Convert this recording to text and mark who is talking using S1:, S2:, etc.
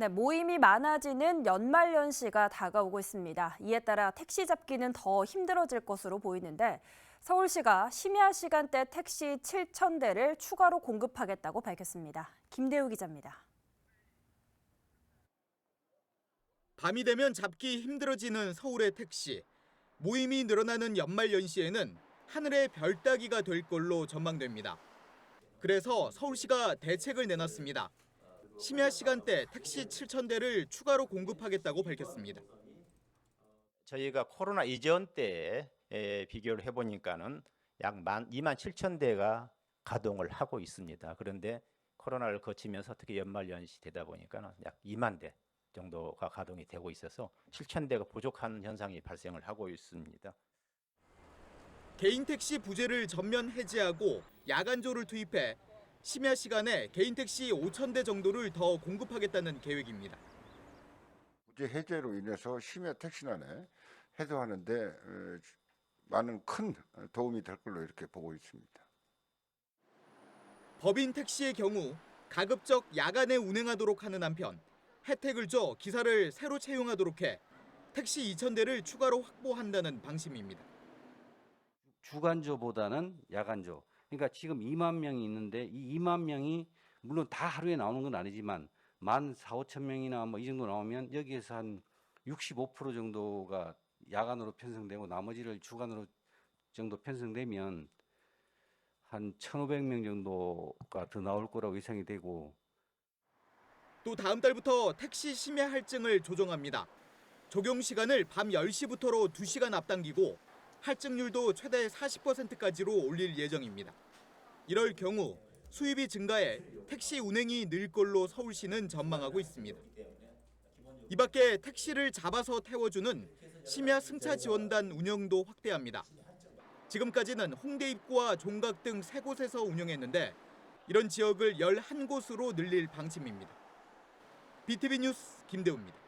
S1: 네, 모임이 많아지는 연말연시가 다가오고 있습니다. 이에 따라 택시 잡기는 더 힘들어질 것으로 보이는데 서울시가 심야 시간대 택시 7천 대를 추가로 공급하겠다고 밝혔습니다. 김대우 기자입니다.
S2: 밤이 되면 잡기 힘들어지는 서울의 택시. 모임이 늘어나는 연말 연시에는 하늘의 별 따기가 될 걸로 전망됩니다. 그래서 서울시가 대책을 내놨습니다. 심야 시간대 택시 7천 대를 추가로 공급하겠다고 밝혔습니다.
S3: 저희가 코로나 이전 때에 에, 비교를 해보니까는 약 2만 7천 대가 가동을 하고 있습니다. 그런데 코로나를 거치면서 특히 연말 연시 되다 보니까는 약 2만 대 정도가 가동이 되고 있어서 7천 대가 부족한 현상이 발생을 하고 있습니다.
S2: 개인 택시 부재를 전면 해제하고 야간조를 투입해 심야 시간에 개인 택시 5천 대 정도를 더 공급하겠다는 계획입니다.
S4: 부재 해제로 인해서 심야 택시난에 해소하는데 어, 많은 큰 도움이 될 걸로 이렇게 보고 있습니다.
S2: 법인 택시의 경우 가급적 야간에 운행하도록 하는 한편 혜택을 줘 기사를 새로 채용하도록 해 택시 2천 대를 추가로 확보한다는 방침입니다.
S5: 주간조보다는 야간조. 그러니까 지금 2만 명이 있는데 이 2만 명이 물론 다 하루에 나오는 건 아니지만 만 4, 5천 명이나 뭐 이 정도 나오면 여기에서 한 65% 정도가 야간으로 편성되고 나머지를 주간으로 정도 편성되면 한 1,500명 정도가 더 나올 거라고 예상이 되고
S2: 또 다음 달부터 택시 심야 할증을 조정합니다. 적용 시간을 밤 10시부터로 2시간 앞당기고 할증률도 최대 40%까지로 올릴 예정입니다. 이럴 경우 수입이 증가해 택시 운행이 늘 걸로 서울시는 전망하고 있습니다. 이 밖에 택시를 잡아서 태워주는 심야 승차 지원단 운영도 확대합니다. 지금까지는 홍대 입구와 종각 등 세 곳에서 운영했는데 이런 지역을 11곳으로 늘릴 방침입니다. BTV 뉴스 김대우입니다.